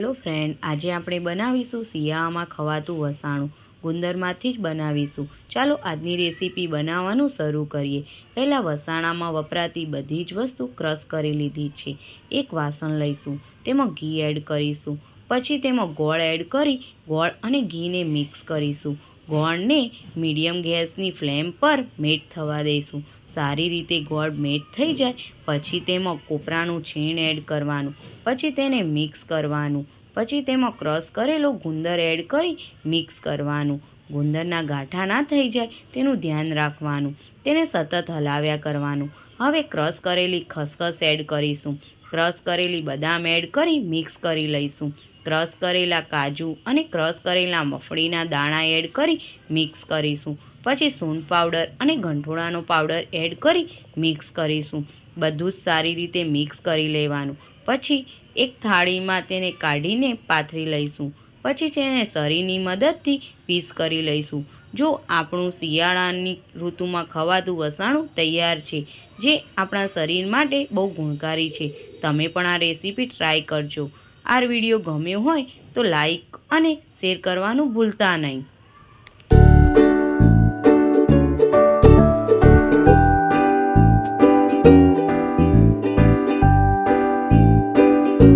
Hello friend આજે આપણે બનાવીશું શિયાળામાં ખવાતું વસાણું. ગુંદરમાંથી જ બનાવીશું. ચાલો આજની રેસીપી બનાવવાનું શરૂ કરીએ. પહેલાં વસાણામાં વપરાતી બધી જ વસ્તુ ક્રશ કરી લીધી છે. એક વાસણ લઈશું, તેમાં ઘી એડ કરીશું. પછી તેમાં ગોળ એડ કરી ગોળ અને ઘીને મિક્સ કરીશું. ગોળને મીડિયમ ગેસની ફ્લેમ પર મેટ થવા દઈશું. સારી રીતે ગોળ મેટ થઈ જાય, પછી તેમાં કોપરાનું છીણ એડ કરવાનું, પછી તેને મિક્સ કરવાનું, પછી તેમાં ક્રશ કરેલો ગુંદર એડ કરી મિક્સ કરવાનું. ગુંદરના ગાંઠા ના થઈ જાય તેનું ધ્યાન રાખવાનું, તેને સતત હલાવ્યા કરવાનું. હવે ક્રશ કરેલી ખસખસ એડ કરીશું. ક્રશ કરેલી બદામ એડ કરી મિક્સ કરી લઈશું. ક્રશ કરેલા કાજુ અને ક્રશ કરેલા મફળીના દાણા એડ કરી મિક્સ કરીશું. પછી સૂન પાવડર અને ગંઠોળાનો પાવડર એડ કરી મિક્સ કરીશું. બધું જ સારી રીતે મિક્સ કરી લેવાનું. પછી એક થાળીમાં તેને કાઢીને પાથરી લઈશું. પછી તેને સરીની મદદથી પીસ કરી લઈશું. જો આપણું શિયાળાની ઋતુમાં ખવાતું વસાણું તૈયાર છે, જે આપણા શરીર માટે બહુ ગુણકારી છે, તમે પણ આ રેસીપી ટ્રાય કરજો. આ વીડિયો ગમ્યો હોય તો લાઈક અને શેર કરવાનું ભૂલતા નહીં.